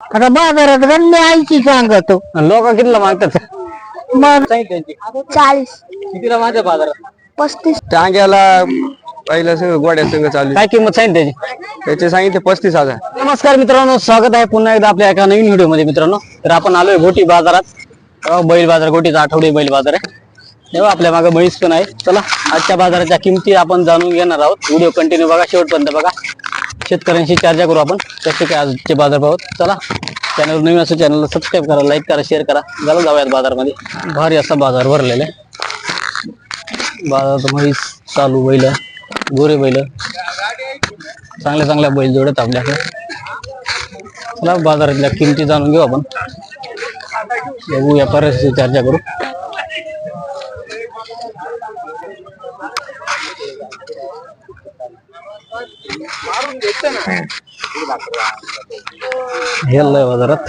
आता बाजारात गणने ऐंशी सांगतो. लोक कितीला मागतात? मग चाळीस. कितीला माझ्या बाजारात? पस्तीस. टांग्याला पहिलं सगळं गोड्या संघ चालू. काय किंमत सांगितली त्याची? त्याचे सांगितले पस्तीस हजार. नमस्कार मित्रांनो स्वागत आहे पुन्हा एकदा आपल्या एका नवीन व्हिडिओमध्ये मित्रांनो. तर आपण आलोय घोटी बाजारात. अं, बैल बाजार घोटीचा आठवडे बैल बाजार आहे. तेव्हा आपल्या मागे म्हैस पण आहे. चला आजच्या बाजाराच्या किमती आपण जाणून घेणार आहोत. व्हिडिओ कंटिन्यू बघा शेवटपर्यंत बघा. शेतकऱ्यांशी चर्चा करू आपण. कसे काय आजचे बाजारभाव चला चॅनल नवीन असं चॅनलला सबस्क्राईब करा लाईक करा शेअर करा. झालं जाऊयात बाजारमध्ये. भारी असा बाजार भरलेला आहे. बाजारात म्हैस चालू बैल गोरे बैल. चांगल्या चांगल्या बैल जोडत आपल्याकडे. चला बाजारातल्या किमती जाणून घेऊ आपण. बघू व्यापाऱ्याशी चर्चा करू. हेल बाजारात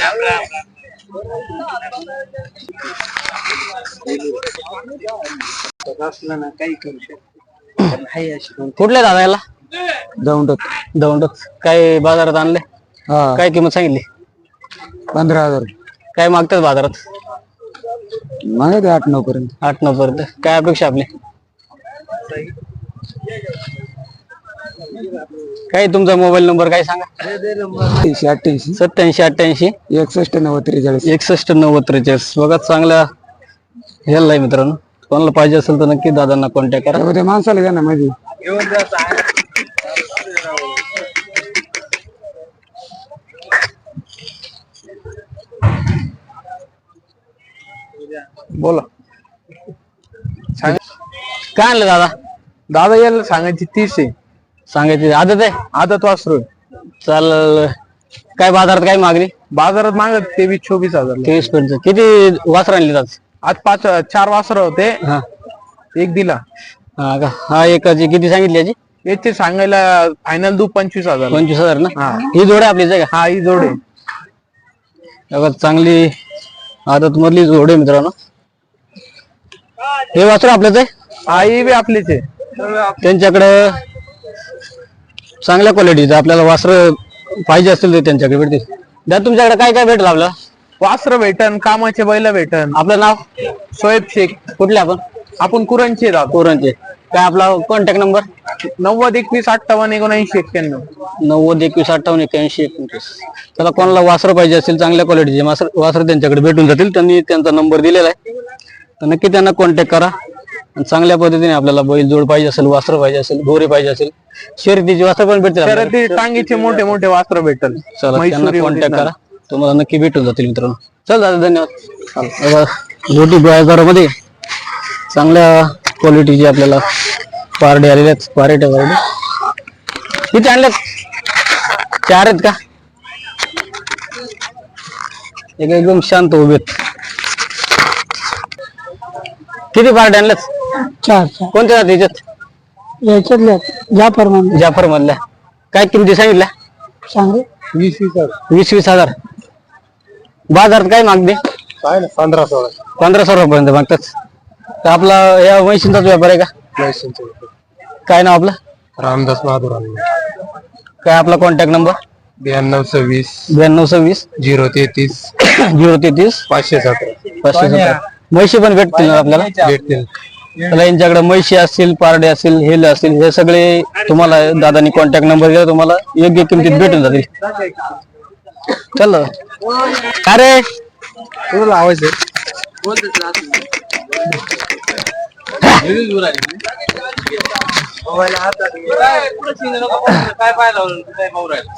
कुठले दादा याला दौंडत दौंडच काय बाजारात आणले काय किंमत सांगितली पंधरा हजार काय मागतात बाजारात मागे आठ नऊ पर्यंत आठ नऊ पर्यंत काय अपेक्षा आपली काय तुमचा मोबाईल नंबर काय सांगा? अठ्ठ्याऐंशी अठ्ठ्याऐंशी. सत्याऐंशी अठ्ठ्याऐंशी. एकसष्ट नव्वद त्रेचाळीस. एकसष्ट नव्वद त्रेचाळीस. बघा चांगला हेल आहे मित्रांनो. कोणाला पाहिजे असेल तर नक्की दादांना कॉन्टॅक्ट करा. त्यामध्ये माणसाला घ्या ना मध्ये बोला. काय आणलं दादा? दादा याला सांगायची तीस आहे. सांगायची आदत आहे? आदत वासरू चाल काय बाजारात काय मागणी? बाजारात मागत तेवीस चोवीस हजार तेवीस पर्यंत. किती वासर आणली आज? आज पाच चार वासर होते. हा. एक दिला. हा का? हा एकाची किती सांगितली याची? याचे सांगायला फायनल दू पंचवीस हजार. पंचवीस हजार ना? हा. ही जोड आहे आपली जागा हा ही जोडे बघा चांगली आदत मधली जोड आहे मित्रांनो. हे वासर आपल्याच आहे? हा ही बी आपलीच आहे. त्यांच्याकडं चांगल्या क्वालिटीचं आपल्याला वासर पाहिजे असतील तर त्यांच्याकडे भेटतील. द्या तुमच्याकडे काय काय भेटेल आपल्याला वासर भेटन कामाचे बैल भेटन. आपलं नाव? सोएब शेख. कुठले आपण? आपण कुरणचे राहतो कोरणचे. काय आपला कॉन्टॅक्ट नंबर नव्वद एकवीस अठ्ठावन्न एकोणऐंशी एक्क्याण्णव. नव्वद एकवीस अठ्ठावन्न एक्क्याऐंशी एकोणतीस. त्याला कोणाला वासर पाहिजे असेल चांगल्या क्वालिटीचे वासर वासर त्यांच्याकडे भेटून जातील. त्यांनी त्यांचा नंबर दिलेला आहे. तर नक्की त्यांना कॉन्टॅक्ट करा. आणि चांगल्या पद्धतीने आपल्याला बैल जोड पाहिजे असेल वासर पाहिजे असेल गोरे पाहिजे असेल शर्यतीचे वासर पण भेटतील तर आपल्याला. ते टांगीचे मोठे मोठे वास्त्र भेटल चला त्यांना कॉन्टॅक्ट. करा. तुम्हाला नक्की भेटून जातील मित्रांनो. चल दादा धन्यवाद. मोठी बाजारामध्ये चांगल्या क्वालिटीचे आपल्याला पारडे आलेले आहेत. पारेटे पारडे किती आणल्यात चार आहेत का? एक एकदम शांत उभे आहेत. किती पारडे आणल्यात चार चार. कोणत्या जाती याच्यात याच्यातल्या जाफर म्हणून. जाफर मधल्या काय किमती सांगितल्या? सांगे? वीस वीस हजार. वीस वीस हजार. बाजारात काय मागते? काय ना पंधरा सोळा. पंधरा सौ रुपयापर्यंत मागतात. तर आपला या म्हैशींचाच व्यापार आहे का? काय नाव आपलं? रामदास महादुर काय आपला कॉन्टॅक्ट नंबर ब्याण्णव सव्वीस. ब्याण्णव सव्वीस. झिरो तेहतीस. झिरो तेहतीस. पाचशे सतरा. पाचशे सतरा. म्हैशी पण भेटतील ना आपल्याला? भेटतील. त्याला यांच्याकडे म्हैशी असतील पारडे असतील हेल असतील हे सगळे तुम्हाला दादानी कॉन्टॅक्ट नंबर दिला तुम्हाला योग्य किमतीत भेटून जातील. चल अरे! तुला लावायचं?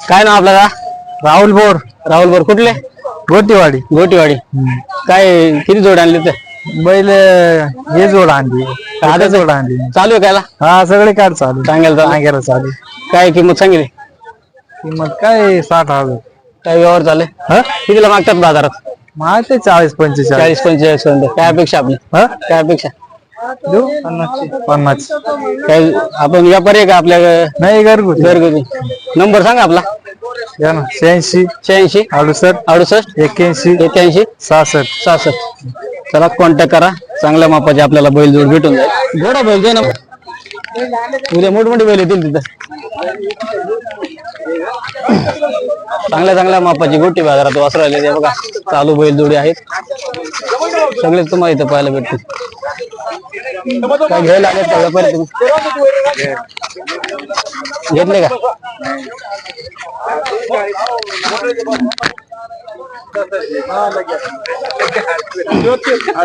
काय नाव आपल्याला राहुल बोर. राहुल बोर कुठले? गोटीवाडी. गोटीवाडी. काय किती जोड आणले ते? बैल हे जोड आणली. आता जोड आणली. चालू आहे कायला? हा सगळे काढ चालू. सांगेल तर सांगायला चालू. काय किंमत सांगितली? किंमत काय साठ हजार. काय व्यवहार चालले कितीला मागतात बाजारात? ते चाळीस पंचेचाळीस. चाळीस पंचेचाळीस पर्यंत. काय अपेक्षा आपली? हा? काय अपेक्षा? देऊ पन्नास काय आपण व्यापारी आहे का आपल्या नाही घरगुती. घरगुती. नंबर सांगा आपला. या ना शहाऐंशी शहाऐंशी. अडुसष्ट अडुसष्ट. एक्क्याऐंशी एक्क्याऐंशी. सहासष्ट. सहासष्ट. चला कॉन्टॅक्ट करा. चांगल्या मापाचे आपल्याला बैल जोड भेटून जाईल. घोडा बैल दे ना उद्या मोठमोठे बैल येतील तिथं. चांगल्या चांगल्या मापाची गोटी बाजारात वासर ते बघा. चालू बैलजोडी आहेत. सगळेच तुम्हाला इथं पाहायला भेटतील. काय घ्यायला आले का व्यापारी तुम्ही? घेतले का?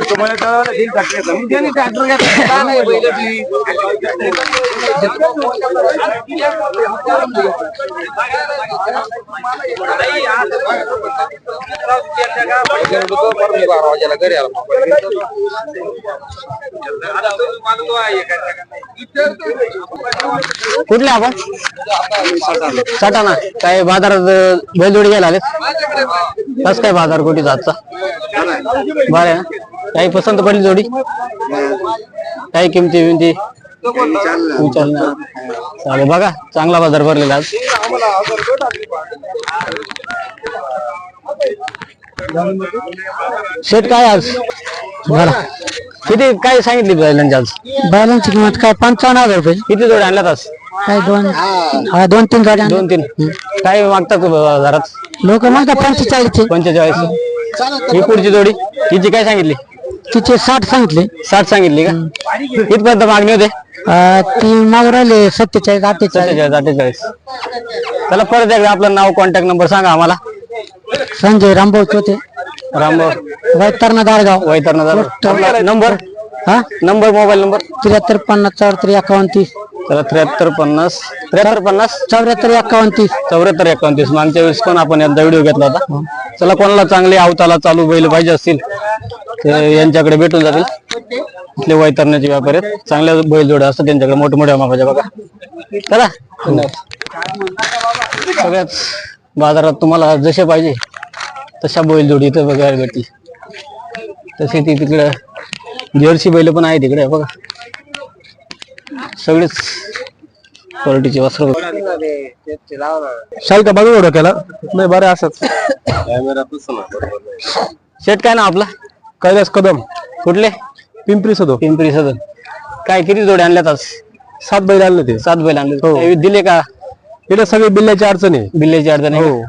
तुम्हाला कळवलं दिल ट्रॅक्टर त्यांनी ट्रॅक्टर घेतला का नाही बैलाची कुठले आपण? सटाणा. काय बाजारात बैलजोडी घ्यायला आलेत? कस काय बाजार कुठे जातचा बरं ना? काही पसंत पडली जोडी? काही किमती बिमती? विचार चालेल बघा. चांगला बाजार भरलेला आज. शेट काय आज? बरं किती काय सांगितली बैलांची आज? बैलांची किंमत काय? पंचावन्न हजार रुपये. किती जोड्या आणल्यात आज? काय दोन? हा दोन तीन गाड्या दोन तीन. काय मागतात बाजारात? लोक म्हणतात पंचेचाळीसचे. पंचेचाळीस. ही पुढची जोडी? हिची काय सांगितली? तिचे साठ सांगितले. साठ सांगितली का? कितपर्यंत मागणी होते? ती राहिले सत्तेचाळीस अठ्ठेचाळीस. सत्तेचाळीस अठ्ठेचाळीस. त्याला परत एकदा आपलं नाव कॉन्टॅक्ट नंबर सांगा आम्हाला. संजय रामभाऊ चोते रामभाऊ. वैतरणा दारगाव. वैतरणा नंबर हा? नंबर मोबाईल नंबर त्र्याहत्तर पन्नास चौऱ्याहत्तर एकावन्न तीस. त्याला त्र्याहत्तर पन्नास. त्र्याहत्तर पन्नास? चौऱ्याहत्तर एकावन्न तीस. चौऱ्याहत्तर एकोणतीस मागच्या वेळेस पण आपण यांचा व्हिडिओ घेतला होता? चला कोणाला चांगले अवताला चालू बैल पाहिजे असतील? तर यांच्याकडे भेटून जातील. इथले वैतरण्याचे व्यापारी आहेत. चांगल्या बैल जोड्या असतात त्यांच्याकडे मोठ्या मोठ्या मापाच्या बघा. चला. सगळ्याच बाजारात तुम्हाला जसे पाहिजे तशा बैल जोडी इथं बघायला भेटतील. तसे ती तिकडं जर्सी बैल पण आहे तिकडे बघा. सगळेच क्वालिटीचे वस्त्र. शाही का बघू डोक्याला नाही बरं असंच शेट काय ना आपला? कैलास कदम. कुठले? पिंपरी सदो. पिंपरी सदन काय किती जोडे आणल्यात आज? सात बैल आणले ते. सात बैल आणले. हो. ते दिले का? इथे सगळे बिल्ल्याची अडचण आहे. बिल्ल्याची अडचण आहे हो.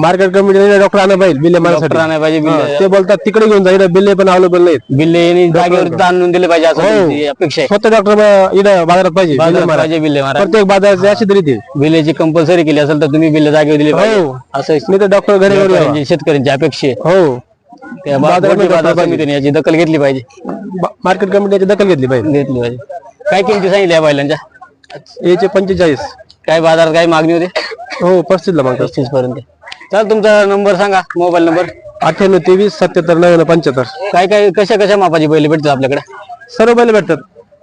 मार्केट कमिटी डॉक्टर आणा पाहिजे बिल्ले डॉक्टर आणायला पाहिजे हा, बिल्ले ते बोलतात तिकडे घेऊन जा इकडे बिल्ले पण अवेलेबल नाहीत. बिल्ले यांनी जागेवर आणून दिले पाहिजे असं हो. त्यांची अपेक्षा आहे. स्वतः डॉक्टर इकडे बाजारात पाहिजे बिल्ले पाहिजे बिल्ले प्रत्येक बाजाराची अशी तरी ते. बिल्ल्याची कंपल्सरी केली असेल तर तुम्ही बिल्ले जागेवर दिले पाहिजे. हो. असं मी तर डॉक्टर घरी घरी यावा. शेतकऱ्यांची शेतकऱ्यांची अपेक्षा आहे. हो. त्या बा- बाजार. समितीने याची दखल घेतली पाहिजे. मार्केट कमिटीची दखल घेतली पाहिजे. घेतली पाहिजे. काय किमती सांगितल्या या बैलांच्या? याचे पंचेचाळीस. काय बाजारात काय मागणी होते? हो पस्तीस ला मागतात. पस्तीस पर्यंत. चल तुमचा नंबर सांगा मोबाईल नंबर. अठ्ठ्याण्णव तेवीस सत्याहत्तर नव्याण्णव पंच्याहत्तर. काय काय कशा कशा मापाची बैल भेटतात आपल्याकडे? सर्व बैल भेटतात.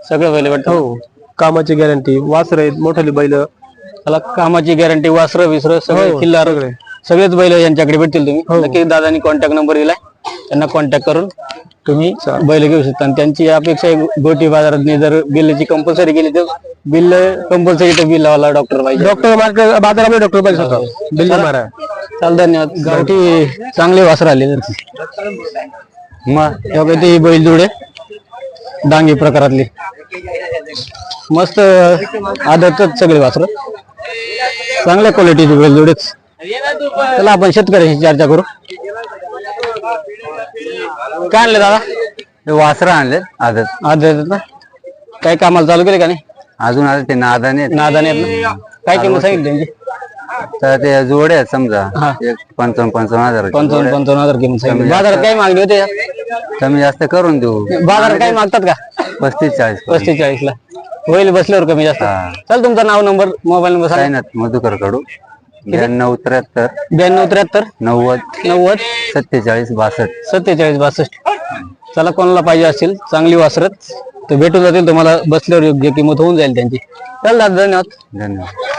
सगळं बैल भेटतात. हो कामाची गॅरंटी वासर आहेत मोठाली बैल. त्याला कामाची गॅरंटी वासर विसर सगळे हो, किल्लार सगळे. सगळेच बैल यांच्याकडे भेटतील तुम्ही. नक्की दादानी कॉन्टॅक्ट नंबर दिलाय. त्यांना कॉन्टॅक्ट करून तुम्ही बैल घेऊ शकता. आणि त्यांची अपेक्षा आहे गोटी बाजारात जर बिलची कंपल्सरी केली तर बिल कंपल्सरी तर बिल लावायला डॉक्टर पाहिजे. डॉक्टर बाजारामध्ये डॉक्टर पाहिजे स्वतः बिल्ले मारा. चाल धन्यवाद. गावठी चांगले वासर आले मग ते बैल जुडे. डांगी प्रकारातली. मस्त आदतच सगळे वासर. चांगल्या क्वालिटीचे बैल जुडेच. चला आपण शेतकऱ्याशी चर्चा करू. काय आणले दादा? वासरा आणले आदत. आदत ना? काय कामाला चालू केले का नाही? अजून आता ते नादाने. नादाने आहेत ना? काय किंमत सांगितली त्यांची? तर ते जोडे आहेत समजा. एक पंचावन्न पंचावन्न हजार पंचावन्न पंचावन्न हजार किंमत सांगितली. बाजारात काय मागणी होते कमी जास्त करून देऊ. बाजारात काय मागतात का? पस्तीस चाळीस. पस्तीस चाळीस ला होईल बसल्यावर कमी जास्त. हा. चल तुमचं नाव नंबर मोबाईल नंबर सांगा. साईनाथ मधुकर कडू. ब्याण्णव त्र्याहत्तर. ब्याण्णव त्र्याहत्तर? नव्वद. नव्वद? सत्तेचाळीस बासष्ट. सत्तेचाळीस बासष्ट. चला कोणाला पाहिजे असतील चांगली वासरत तर भेटून जातील. तुम्हाला बसल्यावर योग्य किंमत होऊन जाईल त्यांची. चल दादा धन्यवाद. धन्यवाद.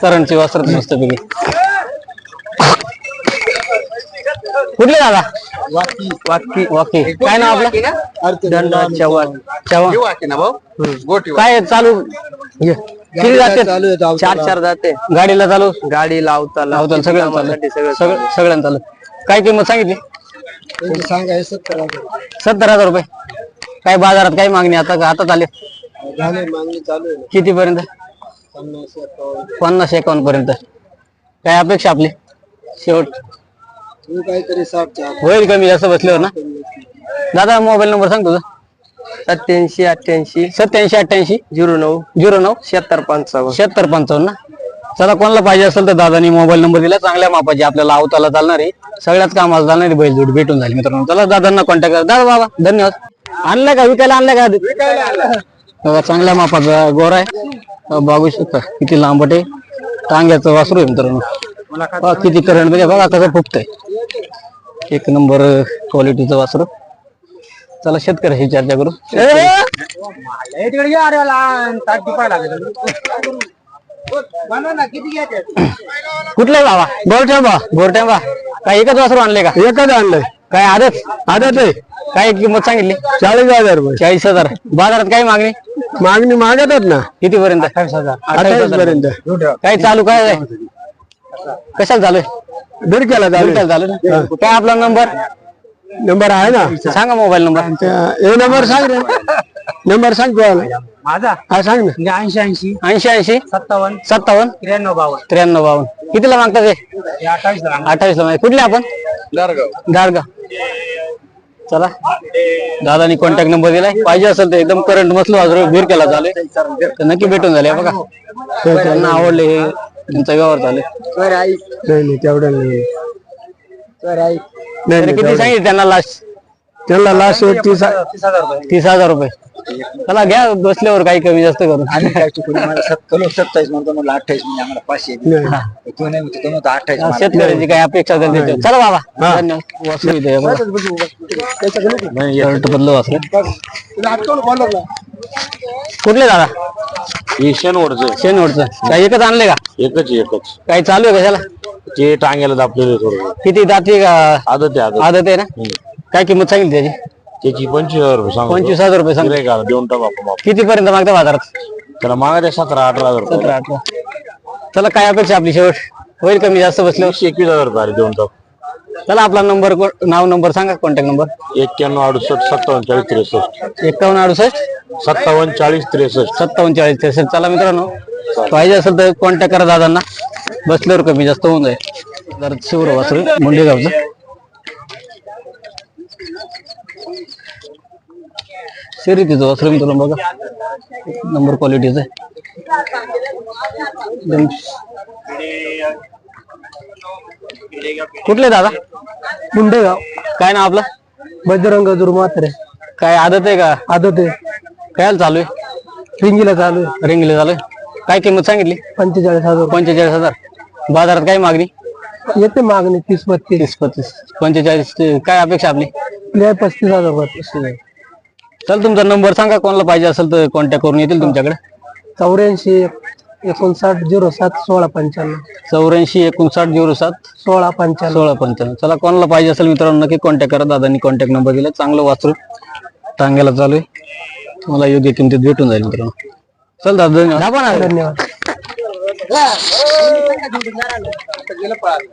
करंटची वस्त्र मस्त पैकी. कुठले दादा? वाकी वाकी. काय नाव आपलं? चव्हाण. चव्हाण. काय चालू. किती जाते? चार चार जाते. गाडीला चालू? गाडी लावता लावता सगळ्यांना चालू. सगळं सगळ्यांना चालू. काय किंमत सांगितली? सत्तर हजार रुपये. काय बाजारात काय मागणी आता का? आता चालेल किती पर्यंत पन्नास एकावन्न. पर्यंत काय अपेक्षा आपली? शेवट. होईल कमी जास्त बसल्यावर ना? दादा मोबाईल नंबर सांग तुझा. सत्याऐंशी अठ्ठ्याऐंशी. सत्याऐंशी अठ्ठ्याऐंशी. झिरो नऊ. झिरो नऊ. शहात्तर पंचावन्न. शहात्तर पंचावन्न ना? चला कोणाला पाहिजे असेल तर दादानी मोबाईल नंबर दिला. चांगल्या मापाची आपल्याला आवताला चालणारी. सगळ्याच कामाला चालणारी बैलजोड भेटून झाली मित्रांनो. चला दादांना कॉन्टॅक्ट करा. दादा बाबा धन्यवाद. आणलं का? विकायला आणलं का? बघा चांगल्या मापाचा गोरा आहे. बघू शकता किती लांबट आहे टांग्याचं वासरू आहे मित्रांनो. बघा किती करंट म्हणजे बघा कसं फुटतंय एक नंबर क्वालिटीचं वासरू. चला शेतकऱ्याशी चर्चा करू. कुठले बाबा? गोरट्याबा गोरट्याबा काय एकच वासरू आणले का? एकच आणलंय. काय आदत? आदत आहे. काय किंमत सांगितली? चाळीस हजार रुपये. चाळीस हजार. बाजारात काय मागणी? मागणी मागतात ना. किती पर्यंत अठ्ठावीस पर्यंत काय चालू काय आहे? कशाला चालू आहे? बिरक्याला चालू कशाला चालू आहे? काय आपला नंबर? नंबर आहे ना? सांगा मोबाईल नंबर. हे नंबर सांग रे. नंबर सांग तू माझा? हा सांग ना. ऐंशी ऐंशी. ऐंशी ऐंशी? सत्तावन्न. सत्तावन्न? त्र्याण्णव बावन्न. त्र्याण्णव बावन्न. कितीला मागतात हे अठ्ठावीस अठ्ठावीस ला माहिती. कुठले आपण? दारगाव चला. दादानी कॉन्टॅक्ट नंबर दिलाय. पाहिजे असेल तर एकदम करंट मसलो वाजरो बीर केला चालेल तर नक्की भेटून झाले बघा. त्यांना आवडले हे त्यांचा व्यवहार चालेल नाही नाही तेवढं नाही. नाही तरी नाही किती. सांगितले त्यांना लास्ट त्यांना लास्ट एक तीस तीस हजार रुपये. चला घ्या बसल्यावर काही कमी जास्त करून. सत्तावीस म्हणतो मला अठ्ठावीस म्हणजे आम्हाला पाचशे नाही. तू नाही म्हणतो तो म्हणतो अठ्ठावीस मला. शेतकऱ्याची काही अपेक्षा असेल त्याच्यावर. चला बाबा. धन्यवाद. वासरू इथे आहे बघा. शर्ट बदलू वासरू कुठले दादा? शेणवडचं शेनवडचं काय एकच आणले का? एकच एकच. काही चालू आहे कशाला ते टांग्याला दाबलेले थोडं. किती दाती का? आदत आहे आदत. आदत आहे ना? काय किंमत सांगितली त्याची? त्याची पंचवीस हजार रुपये सांग पंचवीस हजार रुपये सांग का देऊन टाकू आपण. किती पर्यंत मागता बाजारात? त्याला मागा सतरा अठरा हजार रुपये. सतरा अठरा चला काय अपेक्षा आपली शेवट? होईल कमी जास्त बसल्यावर? एकशे एकवीस हजार रुपये देऊन टाकू. चला आपला नंबर नाव नंबर सांगा कॉन्टॅक्ट नंबर एक्क्याण्णव अडुसष्ट सत्तावन्न चाळीस त्रेसष्ट. एकावन्न अडुसष्ट? सत्तावन्न चाळीस त्रेसष्ट. सत्तावन्न चाळीस त्रेसष्ट. चला मित्रांनो पाहिजे असेल तर कॉन्टॅक्ट करा दादांना. बसल्यावर कमी जास्त होऊन जाईल. शिवर वासरू मुंडेगावचं शर्यतीचं वासरू मित्रांनो बघा. नंबर क्वालिटीचं आहे. कुठले दादा? मुंडेगाव. काय नाव आपलं? बजरंग दुर्मात्रे काय आदत आहे का? आदत आहे. काय चालू आहे? रिंगीला चालू आहे. रिंगले चालू आहे? काय किंमत सांगितली? पंचेचाळीस हजार. पंचेचाळीस हजार. बाजारात काय मागणी? येते मागणी तीस बत्तीस तीस पस्तीस. पंचेचाळीस ते काय अपेक्षा आपली? लय पस्तीस हजार रुपये चल तुमचा नंबर सांगा कोणाला पाहिजे असेल तर कॉन्टॅक्ट करून येतील तुमच्याकडे. चौऱ्याऐंशी एकोणसाठ झिरो सात सोळा पंच्याण्णव. चौऱ्याऐंशी एकोणसाठ झिरो सात सोळा पंच्याण्णव. सोळा पंच्याण्णव. चला कोणाला पाहिजे असेल मित्रांनो नक्की कॉन्टॅक्ट करा. दादांनी कॉन्टॅक्ट नंबर दिला. चांगलं वाचरू टांग्याला चालू आहे. तुम्हाला योग्य किमतीत भेटून जाईल मित्रांनो. चल दादा धन्यवाद. धन्यवाद.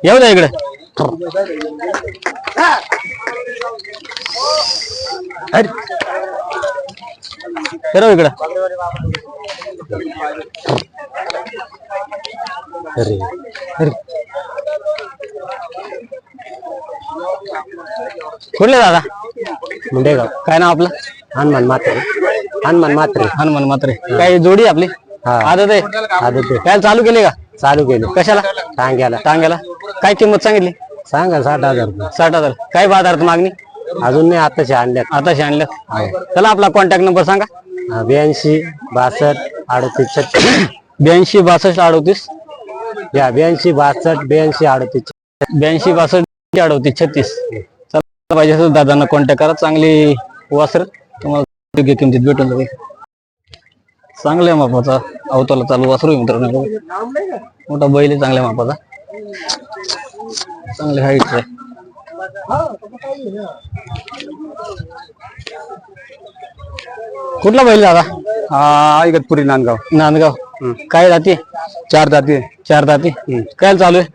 येऊ द्या इकडे. फिरव इकडे. अरे अरे. कुठले दादा? मुंडेगाव. काय नाव आपलं? हनुमान मात्रे. हनुमान मात्रे. हनुमान मात्रे. काय जोडी आपली? आदत आहे आदत आहे काय चालू केली का? चालू केली. कशाला? टांग्याला. टांग्याला? काय किंमत सांगितली? सांगा साठ हजार साठ हजार. काय बाजारात मागणी? अजून नाही आताशी आणल्यात. आताशी आणल्यात? चला आपला कॉन्टॅक्ट नंबर सांगा. ब्याऐंशी बासष्ट अडतीस छत्तीस. ब्याऐंशी बासष्ट अडतीस. या ब्याऐंशी बासष्ट ब्याऐंशी अडतीस ब्याऐंशी बासष्ट अडतीस छत्तीस. चला पाहिजे असेल दादांना कॉन्टॅक्ट करा. चांगली वासर. तुम्हाला योग्य किमतीत भेटून जाईल. चांगल्या मापाचा अवताला चालू वासरू आहे मित्रांनो. मोठा बैल आहे चांगल्या मापाचा. चांगले हाईट आहे. कुठला बैल दादा? हा इगतपुरी नांदगाव. नांदगाव. काय जाते? चार जाती चार जाती? काय चालू आहे?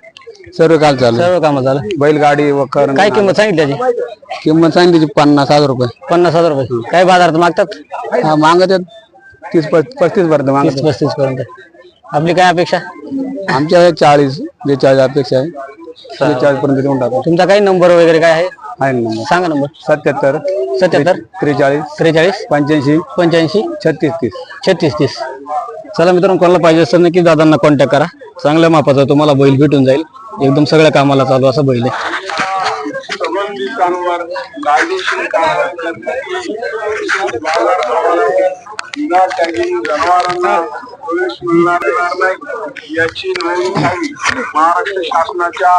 सर्व काल चालू सर्व काम झालं बैलगाडी वकर काय किंमत सांगितली त्याची? किंमत सांगितली पन्नास हजार रुपये. पन्नास हजार रुपये. काय बाजारात मागतात? हा मागत आहेत तीस पस- पस्तीस पर्यंत मागत तीस पस्तीस पर्यंत. आपली काय अपेक्षा. आमच्या चाळीस बेचाळीस अपेक्षा आहे. बेचाळीस पर्यंत देऊन टाकू. तुमचा काही नंबर वगैरे काय आहे? आहे नंबर सांगा नंबर सत्याहत्तर सत्याहत्तर? त्रेचाळीस त्रेचाळीस? पंच्याऐंशी पंच्याऐंशी? छत्तीस तीस. छत्तीस तीस. चला मित्रांनो कोणाला पाहिजे असेल नक्की दादांना कॉन्टॅक्ट करा. चांगल्या मापाचा तुम्हाला बैल भेटून जाईल. एकदम सगळ्या कामाला चालू असा बैल आहे. संबंधितांवर कायदेशीर कारवाई विना टॅगिंग जनावरांना प्रवेश मिळणार येणार नाही याची नोंद घ्यावी महाराष्ट्र शासनाच्या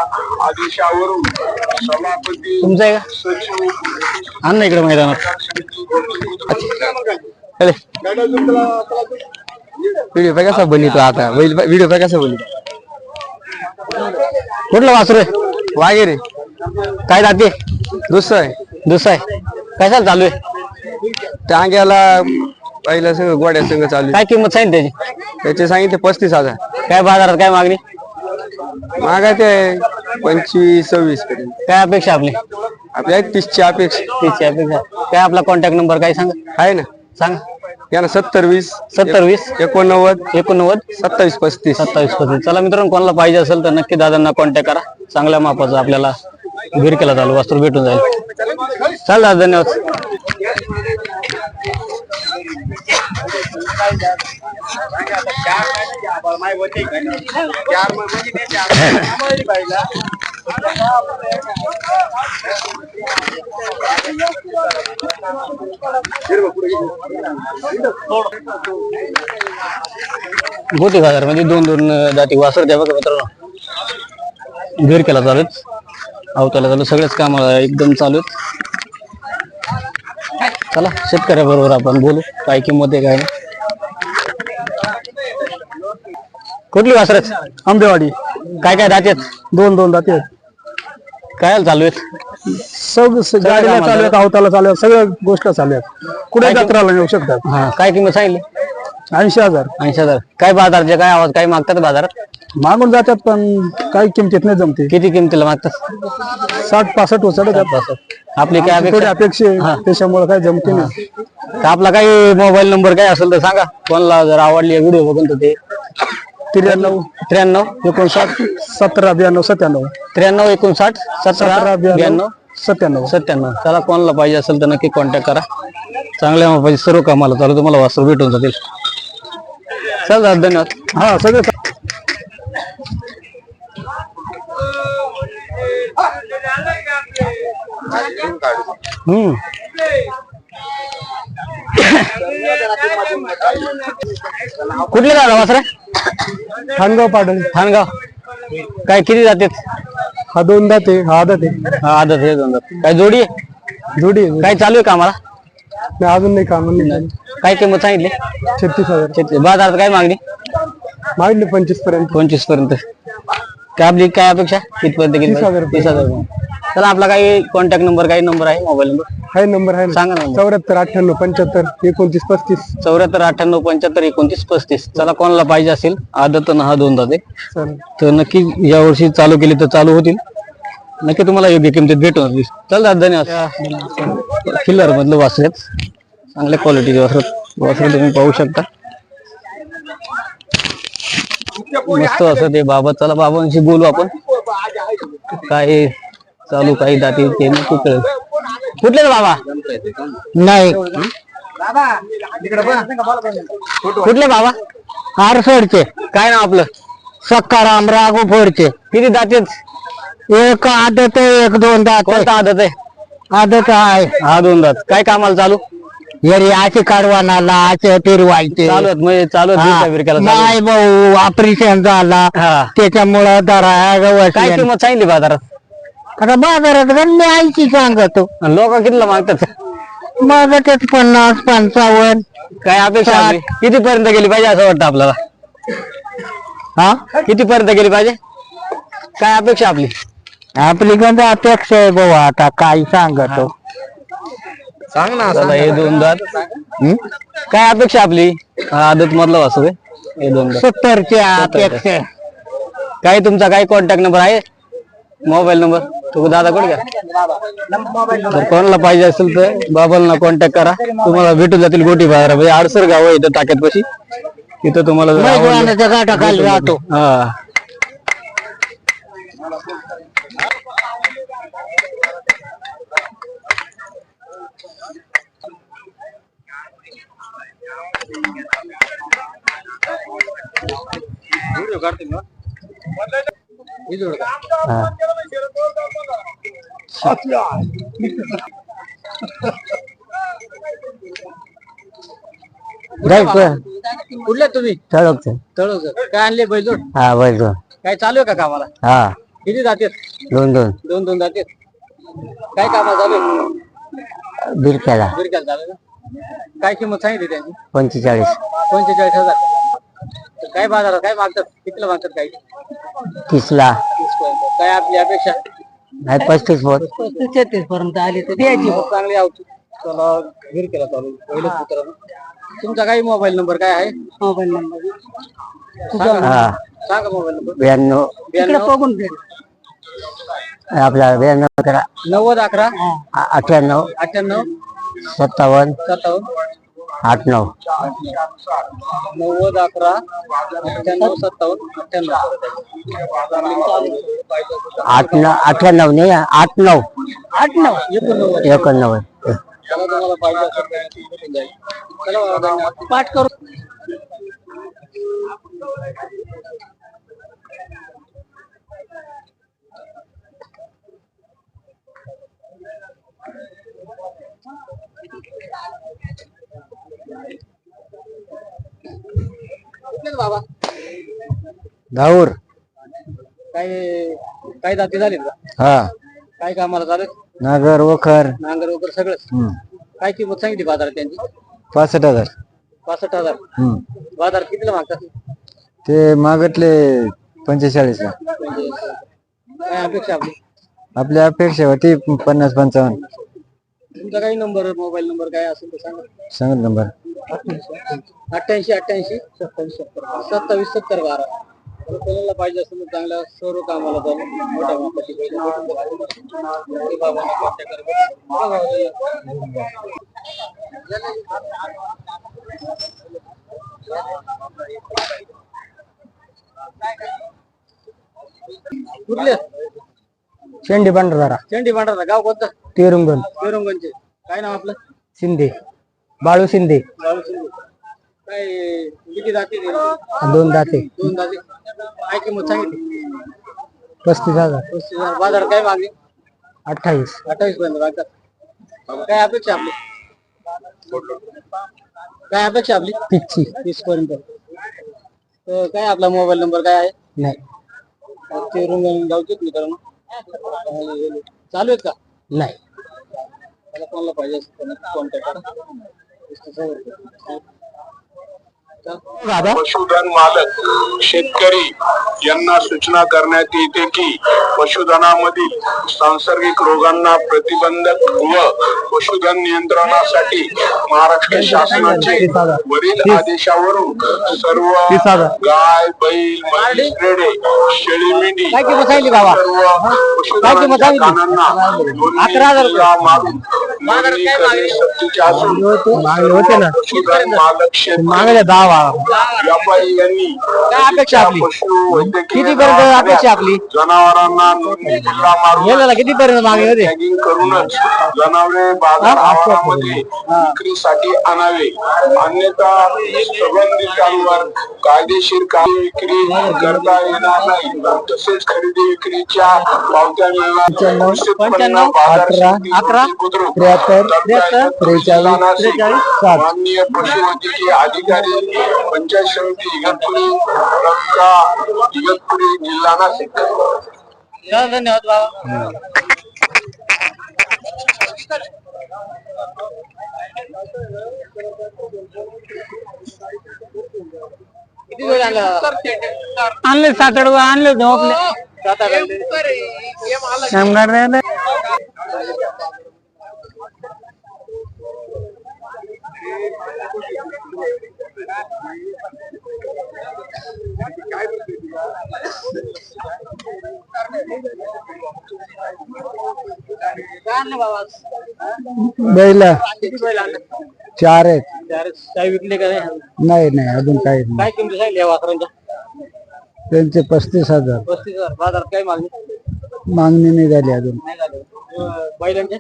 आदेशावरून सभापती तुमचं आहे का? सचिव आण ना इकडे मैदानात. व्हिडिओ पे कसा बनतो आता? व्हिडिओ पे कसा बनतो कुठलं वासरू आहे? वागेरे काय जाते दुसरं आहे. दुसरं आहे. कशाला चालू आहे? टांग्याला पहिलं सगळं गोड्या संघ चालू. काय किंमत सांगितली त्याची? त्याचे सांगितले पस्तीस हजार. काय बाजारात काय मागणी? मागा ते पंचवीस सव्वीस पर्यंत. काय अपेक्षा आपली? आपल्या आहेत तीसची अपेक्षा. तीसची अपेक्षा. काय आपला कॉन्टॅक्ट नंबर काय सांगा? आहे ना. सांगा. या ना सत्तर वीस सत्तर वीस. एकोणनव्वद एकोणनव्वद. सत्तावीस पस्तीस. सत्तावीस पस्तीस. चला मित्रांनो कोणाला पाहिजे असेल तर नक्की दादांना कॉन्टॅक्ट करा. चांगल्या मापाचं आपल्याला केला चालू वस्त्र भेटून जाईल. चाल दादा धन्यवाद. गोटी बाजार म्हणजे दोन दोन जाती वासर द्या बघा मित्रांनो. घर केला चालू अवताला चालू. सगळेच काम एकदम चालू चला शेतकऱ्याबरोबर आपण बोलू काय किंमत आहे काय नाही. कुठली वासरच आंबेवाडी. काय काय दातेत दोन दोन जाते काय चालू आहेत? सग गाडीला कामाला चालू आहेत अवताला चालू आहेत सगळ्या गोष्ट चालू आहेत. कुठे जत्राला नेऊ शकतात? हा काय किंमत सांगितली? ऐंशी हजार. ऐंशी हजार. काय बाजारचे काय आवाज काय मागतात बाजारात? मागून जातात पण काही किमतीत नाही जमते. किती किमतीला मागतात? साठ पासष्ट वचडत आपली काय थोडी अपेक्षा? अपेक्षा आहे, त्याच्यामुळे काही जमते नाही. तर आपला काही मोबाईल नंबर काय असेल तर सांगा. कोणाला जर आवडली व्हिडिओ बघून तर ते. त्र्याण्णव त्र्याण्णव? एकोणसाठ सतरा ब्याण्णव सत्त्याण्णव. त्र्याण्णव एकोणसाठ सतरा सतरा ब्याण्णव ब्याण्णव सत्त्याण्णव. सत्त्याण्णव. त्याला कोणाला पाहिजे असेल तर नक्की कॉन्टॅक्ट करा. चांगल्या मापाची सर्व कामाला चालू तुम्हाला वासरू भेटून जातील. चल दादा धन्यवाद. हा सगळे हम्म. कुठले दादा वासरे? खानगाव पाडळी थानगाव काय किती जातात? हा दोन दाते हा आदत आहे. हा आदत हे दोन दात. काय जोडी आहे? जोडी आहे. काय चालू आहे कामाला? नाही, अजून नाही काम नाही काय किंमत सांगितली? छत्तीस हजार. शेती- बाजारात काय मागणी? मागितले पंचवीसपर्यंत. पंचवीसपर्यंत. काय आपली काय अपेक्षा? कितपर्यंत गेली तीस हजार तीस हजार चला आपला काही कॉन्टॅक्ट नंबर काही नंबर आहे? मोबाईल नंबर हाय नंबर आहे सांगा ना चौऱ्याहत्तर अठ्ठ्याण्णव पंच्याहत्तर एकोणतीस पस्तीस. चौऱ्याहत्तर अठ्ठ्याण्णव पंच्याहत्तर एकोणतीस पस्तीस. चला कोणाला पाहिजे असेल आदत न हा दोन जाते चालेल तर नक्की या वर्षी चालू केली तर चालू होतील. नक्की तुम्हाला योग्य किमतीत भेटून चल दादा धन्यवाद. किल्लर मधलं वासर आहेत. चांगल्या क्वालिटीचे वासर वासर तुम्ही पाहू शकता. मस्त असं ते बाबा चला बाबांशी बोलू आपण. काय चालू काही दाती ते कळेल कुठले बाबा? नाही. कुठले बाबा? आरसोडचे काय नाव आपलं? सकाराम राघू फोडचे. किती दातेत एक आदत आहे एक दोन दात कोणता आदत आहे? आदत आहे. हा दोन दात. काय कामाला चालू? येरी आचे कडवानाला आचे फिरवायचे. चालू आहेत म्हणजे चालू आहेत बिरका बिरकाला चालू आहेत. नाही भाऊ ऑपरेशन झाला. हा. त्याच्यामुळं जरा काय गवस किंमत सांगितली बाजारात? आता बाजारात मी आईची सांगतो. लोक कितीला मागतात? माझं पन्नास पंचावन्न. काय अपेक्षा आपली किती पर्यंत गेली पाहिजे असं वाटतं आपल्याला? हा? किती पर्यंत गेली पाहिजे? काय अपेक्षा आपली? आपली गंध अपेक्षा आहे भाऊ आता? काय सांगतो? सांग ना हे दोन दात काय अपेक्षा आपली? हा, आदत मधलं वासू आहे. हे दोन दात सत्तरच्या. अपेक्षा काय तुमचा काय कॉन्टॅक्ट नंबर आहे? मोबाईल नंबर तू दादा कोण का जर कोणाला पाहिजे असेल तर बाबांना कॉन्टॅक्ट करा. तुम्हाला भेटून जातील गोटी बाजार म्हणजे आडसर गाव आहे इथं टाक्यात पशी इथं तुम्हाला जर आवडलं- राहतो. हा. जायचं कुठले तुम्ही ठळक तळोज काय आणले बैलजोड हा बैल काय चालू आहे का कामाला हा किती जाते दोन दोन दोन दोन जाते काय कामा चालू बिरक्याला बिरक्याला चालू का काय किंमत सांगितली त्यांची पंचेचाळीस. पंचेचाळीस हजार. तर काय बाजारात काय मागतात? कितीला मागतात काही तीसला. तीस पर्यंत. काय आपली अपेक्षा? नाही पस्तीस बोल छत्तीस पर्यंत आली तर द्यायची किंमत चांगली आवती. चला घरी केला चालू. पहिलं मित्रांनो तुमचा काही मोबाईल नंबर काय आहे? Mobile number. सांगा. हा. Mobile number. ब्याण्णव. ब्याण्णव. बघून घे. आपला ब्याण्णव करा नव्वद अकरा. अठ्ठ्याण्णव. अठ्ठ्याण्णव. सत्तावन्न. सत्तावन्न. आठ नऊ. नव्वद अकरा अठ्ठ्याण्णव सत्तावन्न अठ्ठ्याण्णव. आठ नऊ अठ्ठ्याण्णव नाही आठ नऊ. आठ नऊ. एकोणनव्वद. एकोणनव्वद. चला तुम्हाला पाहिजे असेल तर ती भेटून जाईल. चला बाबा, धन्यवाद. पाठ करू. बाबा धाऊर काय काय जाती झालीत का हा. काय कामाला चालेल नागर वखर नांगर वगैरे सगळंच. काय किंमत सांगितली बाजारात त्यांची? पासष्ट हजार. पासष्ट हजार. बाजार कितीला मागतात? ते मागटले पंचेचाळीस ला म्हणजे काय अपेक्षा आपली? आपली अपेक्षा होती पन्नास पंचावन्न. तुमचा काही नंबर मोबाईल नंबर काय असेल तर सांगा. सांगत नंबर. अठ्ठ्याऐंशी अठ्ठ्याऐंशी सत्तावीस सत्तर. सत्तावीस सत्तर बारा. कोणाला पाहिजे असेल तर चांगल्या सर्व कामाला चालू मोठ्या मापाची. ते बाबांना या. कुठले? शेंडी पांढरा चेंडी पांढरा गाव कोणतं? तेरुंगण. पेरुंगणचे काय नाव आपलं? शिंदे. बाळू शिंदे. बाळू शिंदे. काय किती जाते दोन दाते. दोन दाते. काय किंमत सांगितली? पस्तीस हजार. पस्तीस हजार. बाजार काय मागणी? अठ्ठावीस. अठ्ठावीस पर्यंत काय अपेक्षा आपली? काय अपेक्षा आपली? पिच्ची तीस पर्यंत. तर काय आपला मोबाईल नंबर काय आहे? नाही. ते रुंगण गावचे मित्रांनो. चालू आहेत का? नाही. मला कोणाला पाहिजे कॉन्टॅक्ट करा. precisando. पशुधन मालक शेतकरी यांना सूचना करण्यात येते की पशुधनामधील सांसर्गिक रोगांना प्रतिबंधक व पशुधन नियंत्रणासाठी महाराष्ट्र शासनाचे वरील आदेशावरून सर्व गाय बैल म्हैस रेडे शेळी मेंढी सर्व. नोंदणीला मारून करणे सक्तीचे असून पशुधन मालक शेतकरी मागले व्यापारी यांनी काय अपेक्षा आपली? किती पर्यंत अपेक्षा आपली जनावरांना नोंदणी जिल्हा मारून किती पर्यंत मागणी होते टॅगिंग करूनच जनावरे विक्रीसाठी आणावे अन्यथा संबंधितांवर कायदेशीर काही विक्री करता येणार नाही तसेच खरेदी विक्रीच्या पावत्या मिळणार निश्चितपणे बाजार अकरा, त्र्याहत्तर, त्रेचाळीस, त्रेचाळीस, सात. माननीय पशुवैद्यकीय अधिकारी पंचायत समिती इगतपुरी रक्का इगतपुरी जिल्हा नाशिक. धन्यवाद किती आणले आणले सात आठ आणले होते हो आपले सात आठ आणले. आणले बाबा बैल? किती बैल आणले. चार आहेत. चार काही विकले का नाही? नाही नाही अजून काही नाही. काय किमती सांगली या वासरांच्या? त्यांचे पस्तीस हजार. पस्तीस हजार. बाजारात काय मागणी? मागणी नाही झाली अजून. नाही झाली. अं, बैलांच्या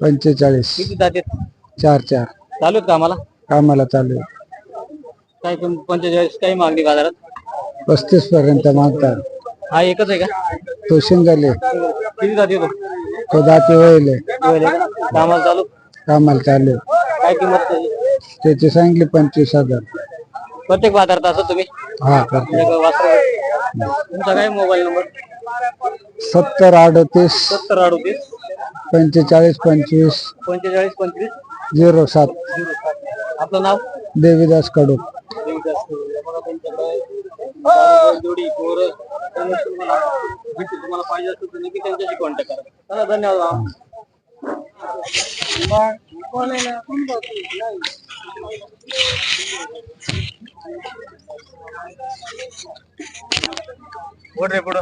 पंचेचाळीस. किती जाते चार चार. चालू आहेत का आम्हाला कामाला चालू आहे. काय किंमत पंचेचाळीस काही मागणी बाजारात? पस्तीस पर्यंत मागतात. हा एकच आहे का? तो शिंगाले. किती जाते तो? तो होईल का? कामाला चालू? कामाला चालू. काय किंमत त्याची? त्याची सांगली पंचवीस हजार. प्रत्येक बाजारात असं तुम्ही? हा करते वासर. तुमचा काय मोबाईल नंबर? सत्तर अडतीस. सत्तर अडतीस. पंचेचाळीस पंचवीस. पंचेचाळीस पंचवीस. झिरो सात. झिरो सात. आपलं नाव? देवीदास कडू. देवीदास. बघा बारा जोडी पोरं त्यांना तुम्हाला भेटतील. तुम्हाला पाहिजे असेल तर नक्की त्यांच्याशी कॉन्टॅक्ट करा चला धन्यवाद भाऊ. पुढं रे पुढं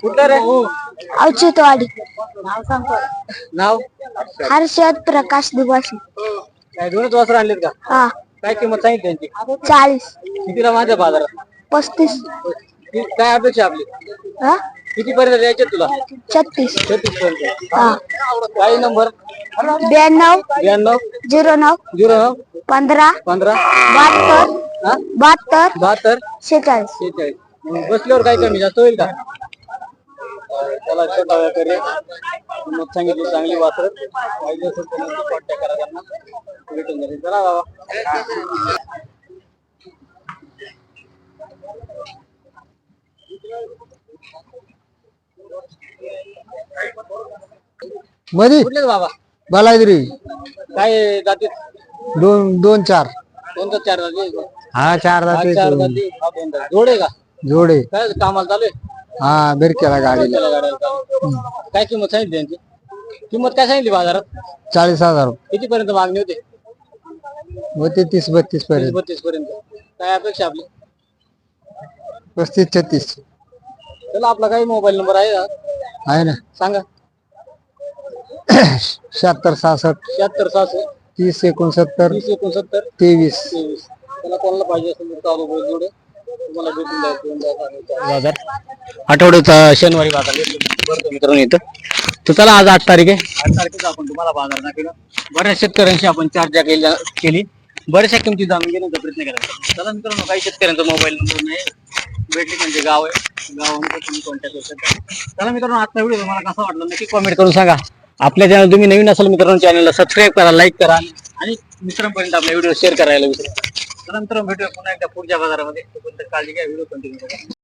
कुठलं रे? औचित्यवाडी. नाव हर्षद प्रकाश दिवाशी काय दोनच वस्त्र आणलेत का? हा. काय किंमत सांगितली त्यांची? चाळीस. कितीला माझ्या बाजारात? पस्तीस. काय अपेक्षा आपली? हा? किती पर्यंत द्यायचे तुला? छत्तीस. छत्तीस पर्यंत. हा. काही नंबर? ब्याण्णव. ब्याण्णव. झिरो नऊ. झिरो नऊ. पंधरा. पंधरा. बहात्तर. हा? बहात्तर. बहात्तर. शेहेचाळीस. शेहेचाळीस. मग बसल्यावर काय कमी जास्त होईल का? त्याला छोटा व्यापारी. मग सांगितली चांगली वासरत पाहिजे असेल तर नक्की कॉन्टॅक्ट करा त्यांना. भेटून जाईल. चला बाबा. कुठलेच बाबा? बालागिरी काय जाते दोन दोन चार. कोणतं चार जाते हा चार हा जाते चार जाते. हा दोन जाते. जोडे का? जोडे. काय कामाला चालू आहे? हा बिरकेला गाडीला. त्याला चालू आहे. काय किंमत सांगितली त्यांची? किंमत काय सांगितली बाजारात? चाळीस हजार. किती पर्यंत मागणी होते? होते तीस बत्तीस पर्यंत. बत्तीस पर्यंत. काय अपेक्षा आपली? पस्तीस छत्तीस. चला आपला काही मोबाईल नंबर आहे का? आहे ना. सांगा. शहात्तर सहासष्ट. शहात्तर सहाशे तीस एकोणसत्तर. तीस एकोणसत्तर. तेवीस. तेवीस. त्याला कोणाला पाहिजे असेल तर चालू बोल जोडे. तुम्हाला भेटून जाईल बाजार आठवड्याचा शनिवारी बाजार भरतो मित्रांनो इथं. तर चला आज आठ तारीख आहे. आठ तारखेचा आपण तुम्हाला बाजार दाखवला. बऱ्याच शेतकऱ्यांशी आपण चर्चा केली केली. बऱ्याचशा किमती जाणून घेण्याचा प्रयत्न केला. चला मित्रांनो काही शेतकऱ्यांचा मोबाईल नंबर नाही. बेटी म्हणजे गाव आहे. गावामध्ये तुम्ही कॉन्टॅक्ट करू शकता. चला मित्रांनो आजचा व्हिडिओ तुम्हाला कसा वाटला नक्की कमेंट करून सांगा. आपल्या चॅनल तुम्ही नवीन असाल मित्रांनो चॅनलला सबस्क्राईब करा लाईक करा आणि मित्रांपर्यंत आपला व्हिडिओ शेअर करायला विसरा. चला मित्रांनो भेटूया पुन्हा एकदा पुढच्या बाजारामध्ये. काळजी घ्या व्हिडिओ कंटिन्यू करा.